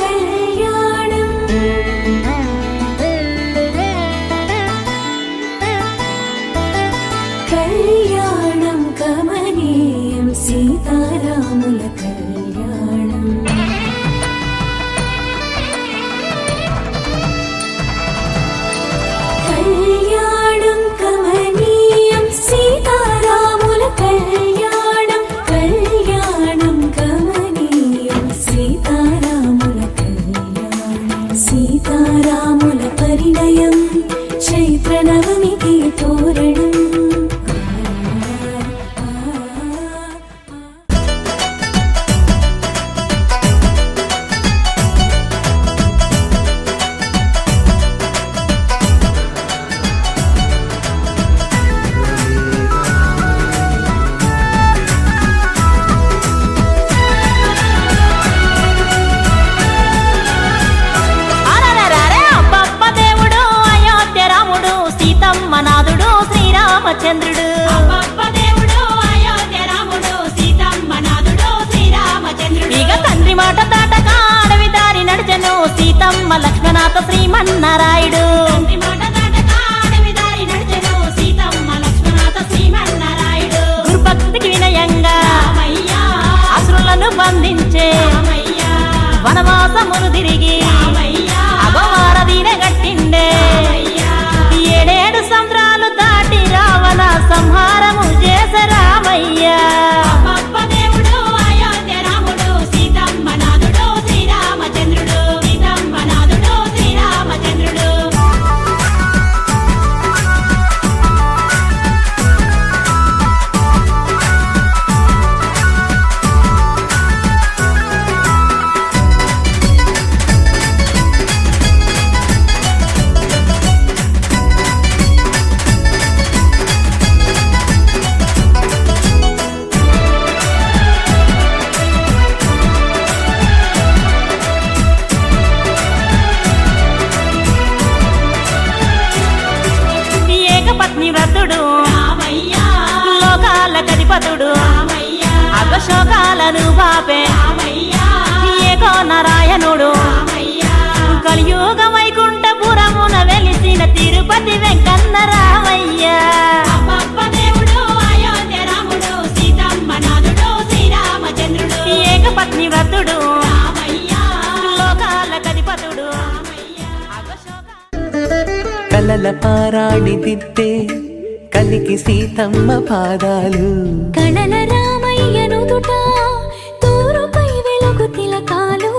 కళ్యాణం కళ్యాణం కమనీయం సీతారాముల శ్రీరామచంద్రుడు. ఇక తండ్రి మాట దాటక అడవి దారి నడిచెను సీతమ్మ లక్ష్మణాథ శ్రీమన్నారాయుడు. గురుభక్తికి వినయంగా అసురులను బంధించే వనవాసమును తిరిగి కధిపతుడు అగశోకాలను పాపే. ఏకో నారాయణుడు కలియుగ వైకుంఠపురమున వెలిసిన తిరుపతి వెంకన్న రామయ్య. ఏకపత్ని వ్రతుడు. లోకాల కధిపతుడు. కలల పారాణి దిద్దే కలికి సీతమ్మ పాదాలు. కళల రామయ్యను తూరుపై వెలుగు తిలకాలు.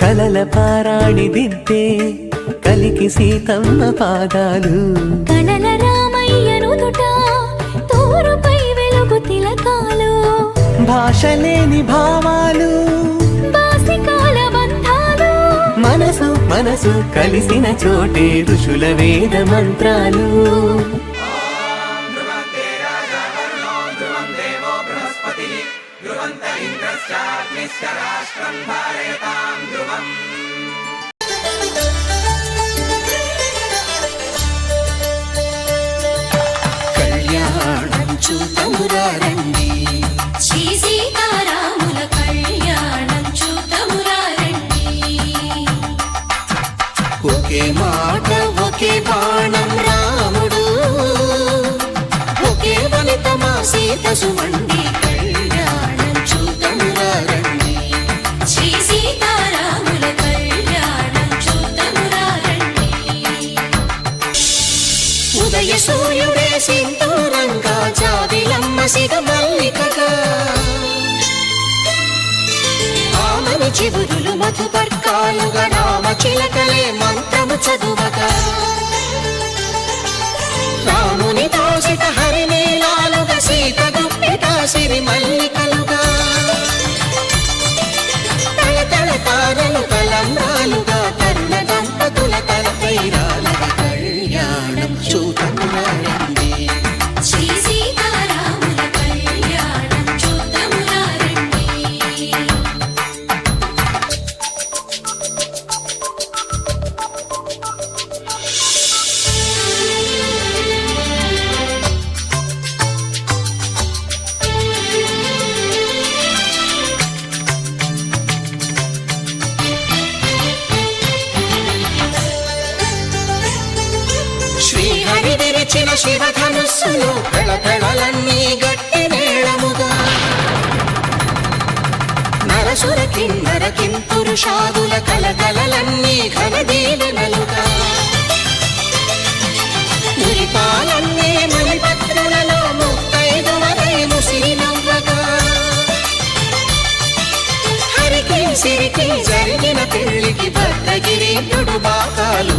కలల పారాణి దిద్దే కలికి సీతమ్మ పాదాలు. కళల రామయ్యను తూరుపై వెలుగు తిలకాలు. భాష లేని భావాలు. మనసు కలిసిన చోటే ఋషుల వేద మంత్రాలు. ధ్రువం. ఒకే మాట ఒకే బాణం రాముడు. ఒకే వనిత మా సీత సుమండి కళ్యాణం చూతమురారండి శ్రీ సీతారాముల కళ్యాణం చూతమురారండి ఉదయ సూర్యుడే సింధూరంగా జాబిలమ్మ సిగ మల్లికగా. రామని చివురులు మధుపర్కాలుగా రామ చిలకలే మంత్రము చదువక. రాముని దోషిత హరినీలాలుగా సీత గుప్పిట సిరి మల్లికలుగా. తల తల తారలు తలంబ్రాలుగా తరుణ దంపతుల తలపై రాలగా కళ్యాణం చూతమురారండి శివధనుస్సులు పెళపెళలన్నీ గట్టి మేళముగా. నరసుర కిన్నర కిం పురుషాదుల కలకలలన్నీ ఘనదీవెనలుగా మురిపాలన్నీ మణిపత్రులలో ముత్తైదువరై ముసిరి నవ్వగా హరికి సిరికి జరిగిన పెళ్ళికి భద్రగిరి బాకాలు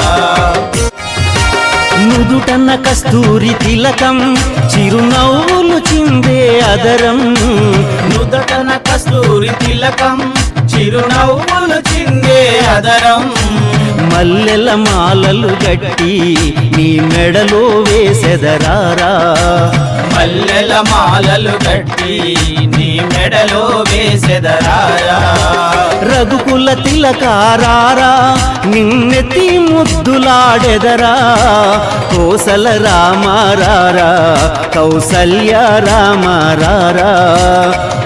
కంటన్న కస్తూరి తిలకం చిరునవ్వులు చిందే అదరం. నుదటన కస్తూరి తిలకం చిరునవ్వులు చిందే అదరం. మల్లెల మాలలు గట్టి నీ మెడలో వేసెదరారా. మల్లెల మాలలు కట్టి నీ మెడలో వేసెదరారా. రఘుకుల తిలకారారా నిన్నెత్తి ముద్దులాడెదరా. కోసల రామారారా కౌసల్య రామారారా.